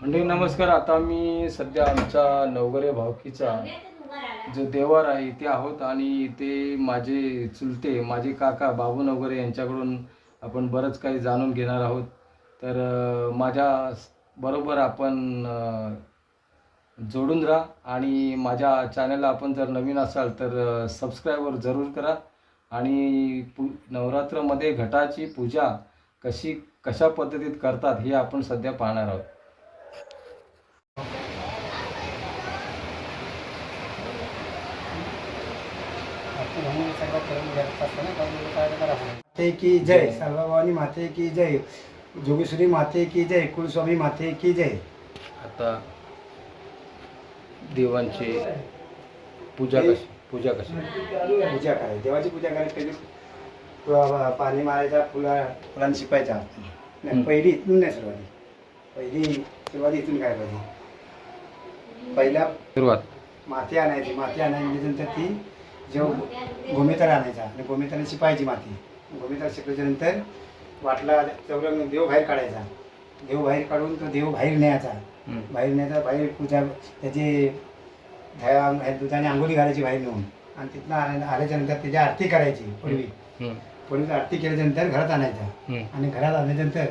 म्हणजे नमस्कार आता मी सध्या आमच्या नवगरे भावकीचा जो देवार आहे इथे आहोत आणि इथे माझे चुलते माझे काका बाबू नवगरे यांच्याकडून आपण बरंच काही जाणून घेणार आहोत. तर माझ्या बरोबर आपण जोडून राहा आणि माझ्या चॅनलला आपण जर नवीन असाल तर सबस्क्राईबर जरूर करा आणि पू नवरात्रामध्ये घटाची पूजा कशी कशा पद्धतीत करतात हे आपण सध्या पाहणार आहोत. माते की जय सर्वभवानी माते की जय जोगेश्वरी माते की जय कुलस्वामी माते की जय. आता देवांची पूजा कशी पूजा कशी? पूजा काय? देवाची पूजा करायची पहिली फुला- पाणी मारायचा फुला फुलांनी शिपायचा. नाही. पहिली इथून नाही सुरुवाती पहिली सुरुवाती इथून काय पाहिजे? पहिल्या सुरुवात. माती आणायची माती आणायच्यानंतर ती जेव्हा गोमेतर आणायचा आणि गोमेताने शिपायची माती. गोमेतर शिकल्याच्या नंतर वाटला चौरंग देव बाहेर काढायचा. देव बाहेर काढून तो देव बाहेर न्यायचा. बाहेर न्यायचा बाहेर पूजा त्याची दुधाने आंघोळी घालायची बाहेर नेऊन. आणि तिथनं आल्या आल्याच्यानंतर त्याची आरती करायची पूर्वी. पूर्वी आरती केल्याच्यानंतर घरात आणायचा. आणि घरात आणल्यानंतर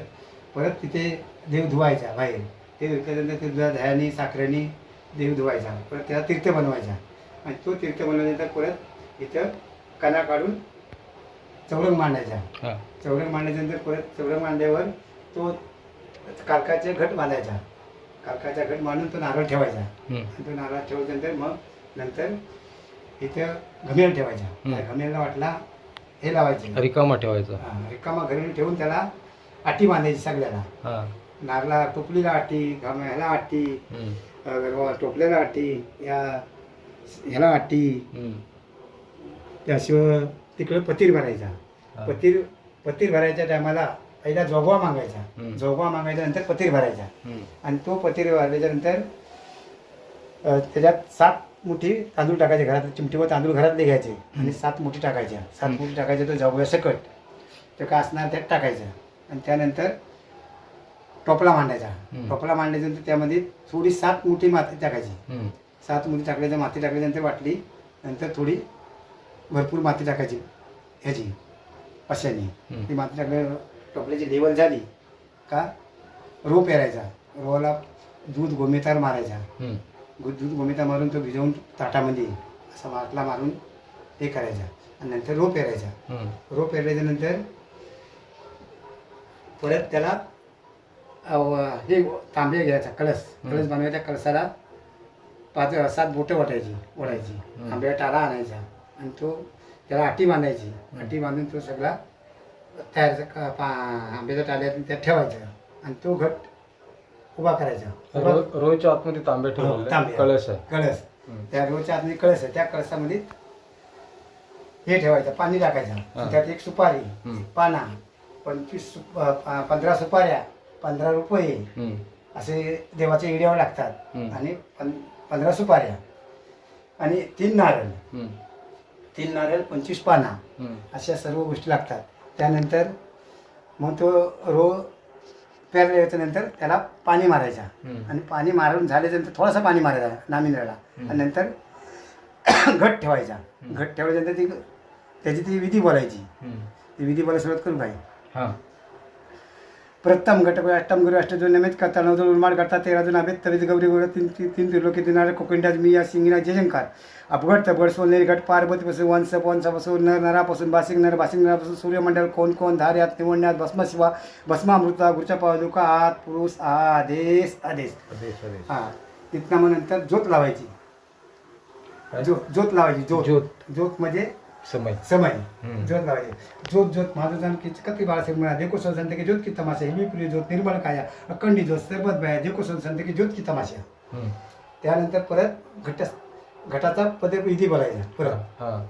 परत तिथे देव धुवायचा बाहेर. ते धुतल्यानंतर ते दुधा दह्यानी साखरेनी देव धुवायचा. परत त्याला तीर्थ बनवायचा. आणि तो तीर्थ बनवल्यानंतर परत इथं कणा काढून चौरंग मांडायचा. चौरंग मांडल्यानंतर परत चौरंग मांडल्यावर तो कालकाचे घट बांधायचा. कालकाचा घट मांडून तो नारळ ठेवायचा. तो नारळ ठेवल्यानंतर मग नंतर इथं घमेल ठेवायचा. घमेलला वाटला हे लावायचे. रिकामा ठेवायचा. रिकामा घरी ठेवून त्याला आटी बांधायची सगळ्याला. नारला टोपलीला आटी घम ह्याला आटी टोपल्याला आटी या ह्याला आटी. त्याशिवाय तिकडे पतीर भरायचा. पतीर पतीर भरायच्या टायमाला पहिला जोगवा मागायचा. जोगवा मागायच्या नंतर पतीर भरायचा. आणि तो पतीर भरल्याच्या नंतर त्याच्यात सात मुठी तांदूळ टाकायचे घरात चिमटीवर तांदूळ घरातले घ्यायचे आणि सात मुठी टाकायच्या सात. मुठी टाकायचे तो जाऊया सकट ते काय असणार त्यात टाकायचं आणि त्यानंतर टोपला मांडायचा. टोपला मांडल्यानंतर त्यामध्ये थोडी सात मुठी माती टाकायची. सात मुठी टाकल्याच्या माती टाकल्यानंतर वाटली नंतर थोडी भरपूर माती टाकायची. ह्याची हम्म. ती माती टाकल्या टोपल्याची लेवल झाली का रो पेरायचा. रोला दूध गोमेतार मारायचा. दूध गोमेता मारून तो भिजवून ताटामध्ये असा माटला मारून हे करायचा. आणि नंतर रो पेरायचा. हम्म. रो पेरल्याच्या नंतर परत त्याला हे तांबे घ्यायचा कळस. कळस बनवायच्या कळसाला पाच सात बोटं वाटायची ओढायची. आंब्याचा टाला आणायचा आणि तो त्याला आटी बांधायची आटी बांधून तो सगळा तयार पा- आंब्याच्या टाल्यात त्यात ठेवायचा आणि तो घट उभा करायचा उभा रो- आतमध्ये तांबे हो, ठेवलेले तांबे. आहे कळस हम्म. त्या रोजच्या आतमध्ये कळस आहे त्या कळसामध्ये हे ठेवायचं पाणी टाकायचं हा. त्यात एक सुपारी हम्म. पाना पंचवीस अ, प- पंधरा सुपाऱ्या पंधरा रुपये हम्म. असे देवाच्या इड्यावर लागतात हम्म. आणि पं पंधरा सुपाऱ्या आणि तीन नारळ. तीन नारळ पंचवीस पाना. अशा सर्व गोष्टी लागतात त्यानंतर मग तो रो पेरल्याच्या नंतर त्याला पाणी मारायचा. आणि पाणी मारून झाल्यानंतर थोडासा पाणी मारायचा हम्म. आणि नंतर घट ठेवायचा घट ठेवल्यानंतर ती त्याची ती विधी बोलायची. ती विधी बोलायला सुरुवात करू हा प्रथम घट अष्टम गुरु अष्टजो नमित करता नवजो उन्माड करता तेरा जण अभेद तवेद गौरी गौर तीन तीन त्रिलोकी दिनार कोकंडाज मी या सिंगिना जयंकार अपघट तबड सोनेरी घट पार्वतीपासून वंश वंशापासून नर नरापासून बासिंग नर बासिंग नरापासून सूर्यमंडल कोण कोण धार्यात निवडण्यात भस्म शिवा भस्मामृता गुरुच्या पादुका आत पुरुष आदेश आदेश. हा तिथनं मग नंतर ज्योत लावायची? ज्योत ज्योत लावायची ज्योत. ज्योत म्हणजे समय। समय. ज्योत लावायची ज्योत ज्योत माझं जाण की कती बाळासाहेब म्हणा देखो सण संत की ज्योत की तमाशा। हिमी प्रिय ज्योत निर्मळ काया अखंडी ज्योत सरबत बाया देखो सण संत की ज्योत की तमाशा. त्यानंतर परत घट घटाचा पदे विधी बोलायचा परत. हा.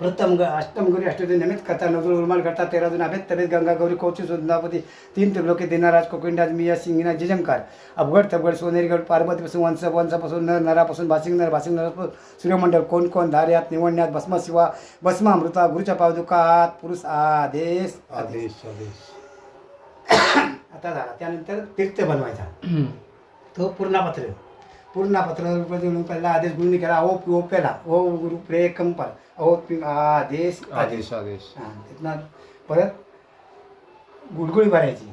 प्रथम ग अष्टम गुरी अष्टोदय नमित कथा नजर उर्माल करता तेरा जण अभेद तबेद गंगा गौरी कौची सुंदापती तीन त्रिलोकी दिनाराज कोकिंडाज मिया सिंगिना जिजंकार अवघड तबगड सोनेरीगड पार्वतीपासून वंश वंशापासून नर नरापासून भासिंग नर भासिंग नरापासून सूर्यमंडल कोण कोण धार्यात निवडण्यात भस्म शिवा भस्म अमृता गुरुच्या पावदुका आत पुरुष आदेश आदेश. आदेश आता झाला. त्यानंतर तीर्थ बनवायचा. तो पूर्णापत्र. पूर्णापत्र देऊन पहिला आदेश गुरुनी केला ओ ओ पेला. ओ गुरु प्रे कंपाल. ओ आदेश आदेश आदेश. तिथनं परत गुडगुडी भरायची.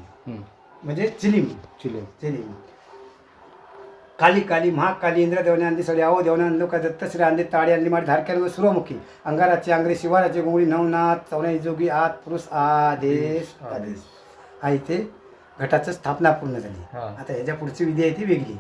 म्हणजे चिलीम. चिले चिलीम. काली काली महाकाली इंद्र देवने अंदी सळी आहो देवने अंदो का दत्त श्री अंदी ताडी अंदी माडी धारक्याला सुरमुखी. अंगाराची अंगरी शिवाराची गुंगळी नवनाथ चौना जोगी आत पुरुष आदेश आदेश हा इथे घटाचं स्थापना पूर्ण झाली. आता ह्याच्या पुढची विधी आहे ती वेगळी.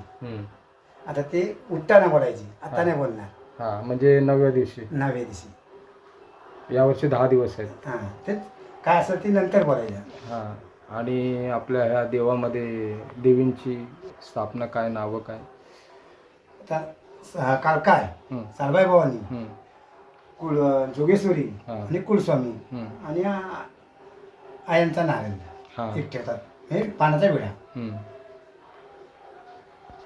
आता ते उठताना बोलायची आता नाही बोलणार. हा म्हणजे नवव्या दिवशी. नव्या दिवशी. यावर्षी दहा दिवस आहेत. हां तेच काय असेल ती नंतर बोलायचं. हा आणि आपल्या ह्या देवामध्ये देवींची स्थापना काय नावं काय? आता स- काल काय? हम्म. सालबाई भवानी हम्म. कुळ जोगेश्वरी हा. आणि कुलस्वामी हम्म. आणि आ- आयांचा नारायण हा. एक ठेवतात हे पानाचा विडा. हम्म.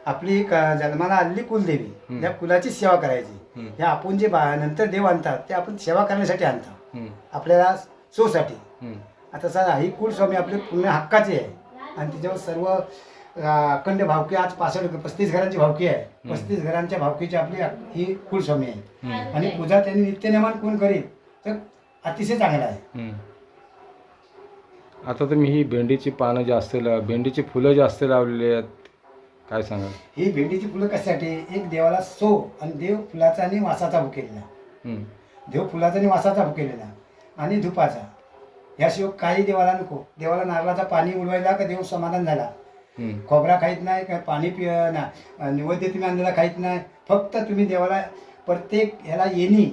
आपली क- जन्माला आलेली कुलदेवी. त्या कुलाची सेवा करायची हम्म. हे आपण जे बा नंतर देव आणतात ते आपण सेवा करण्यासाठी आणतो हम्म. आपल्याला सोसाठी हम्म. आता सर ही कुलस्वामी आपली पूर्ण हक्काची आहे आणि तिच्यावर सर्व अं, अखंड भावकी आज पासष्ट पस्तीस घरांची भावकी आहे. पस्तीस घरांच्या भावकीची आपली ही कुलस्वामी आहे हम्म. आणि पूजा त्यांनी नित्यनेमान कोण करील तर अतिशय चांगला आहे हम्म. आता तुम्ही ही भेंडीची पानं जास्त लाव भेंडीची फुलं जास्त लावलेली आहेत काय सांगाल? ही भेंडीची फुलं कशासाठी? एक देवाला सो आणि देव फुलाचा आणि वासाचा भुकेलेला हम्म. देव फुलाचा आणि वासाचा भुकेलेला आणि धुपाचा. याशिवाय काही देवाला नको. देवाला नारळाचा पाणी उडवायला का देव समाधान झाला? हम्म. खोबरा खाईत नाही काय पाणी पिय ना निवेद्य तुम्ही आणलेला खाईत नाही. फक्त तुम्ही देवाला प्रत्येक ह्याला येणी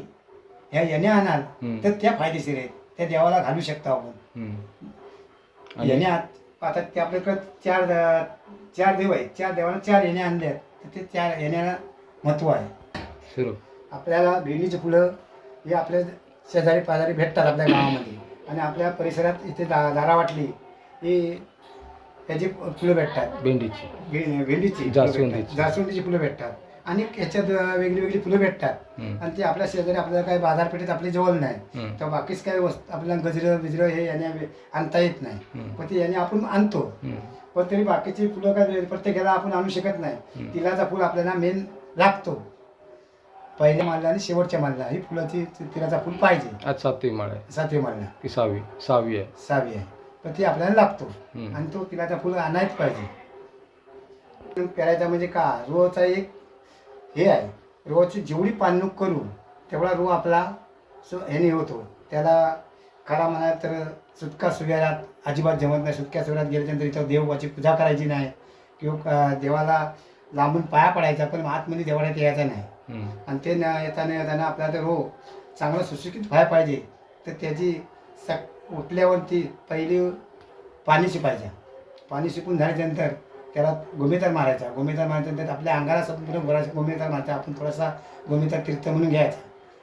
ह्या येणे आणाल हम्म. तर त्या फायदेशीर आहेत. त्या देवाला घालू शकता आपण. हम्म. आणि आता ते आपल्याकडे चार चार देव आहेत. चार देवाला चार येणे आणले आहेत. तर ते चार येण्याला महत्त्व आहे. सुरू. आपल्याला भेंडीची फुलं हे आपल्या शेजारी पाजारी भेटतात आपल्या गावामध्ये. आणि आपल्या परिसरात इथे दा दारा वाटली ही त्याची फुलं भेटतात. भेंडीची. भे- भेंडीची फुलं जास्वंदीची. भेटतात. जास्वंदीची फुलं भेटतात. आणि याच्यात वेगळी वेगळी फुलं भेटतात. आणि ते आपल्या शेजारी आपल्याला काही बाजारपेठेत आपली जवळ नाही. तर बाकीच काही वस्तू आपल्याला गजरं बिजरं हे याने आणता येत नाही. पण ते याने आपण आणतो. पण तरी बाकीची फुलं काय प्रत्येकाला आपण आणू शकत नाही. तिलाचा फुल आपल्याला मेन लागतो. पहिल्या मालला आणि शेवटच्या मालला ही फुलाची तिलाचा फुल पाहिजे. आज सातवी माळ आहे. सातवी मालला की सहावी? सहावी आहे. सहावी आहे. पण ती आपल्याला लागतो. आणि तो तिलाचा फुल आणायच पाहिजे. पेरायचा म्हणजे का? रोचा एक हे आहे. रोची जेवढी पाणूक करू तेवढा रो आपला सो ह्याने होतो. त्याला खरा म्हणा तर सुटका सुव्यारात अजिबात जमत नाही. सुटक्या सुव्यारात गेल्यानंतर इथं देवाची पूजा करायची नाही. किंवा देवाला लांबून पाया पडायचा पण आतमध्ये देवाला यायचा नाही. आणि ते न येताना येताना आपल्याला ते रो चांगलं सुशिक्षित व्हायला पाहिजे. तर त्याची सक उठल्यावरती पहिली पाणी शिपायचं. पाणी शिकून झाल्यानंतर त्याला गोमेतार मारायचा. गोमेतार मारल्यानंतर आपल्या अंगाला संपूर्ण गोरा गोमेतार मारायचा. आपण थोडासा गोमेतार तीर्थ म्हणून घ्यायचा.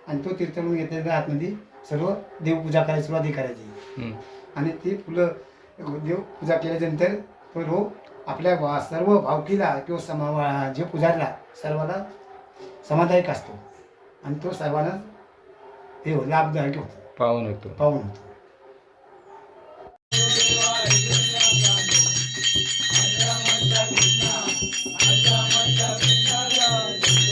आणि तो तीर्थ म्हणून घेतल्यानंतर आतमध्ये सर्व देवपूजा करायची सुरुवाती करायची. आणि ती फुलं देवपूजा केल्यानंतर तो रो आपल्या सर्व भावकीला किंवा समा जे पुजारला सर्वाला समाधायक असतो. आणि तो सर्वांना हे हो लाभदायक होतो. पाहून होतो. पाहून होतो. मजा मजा मजा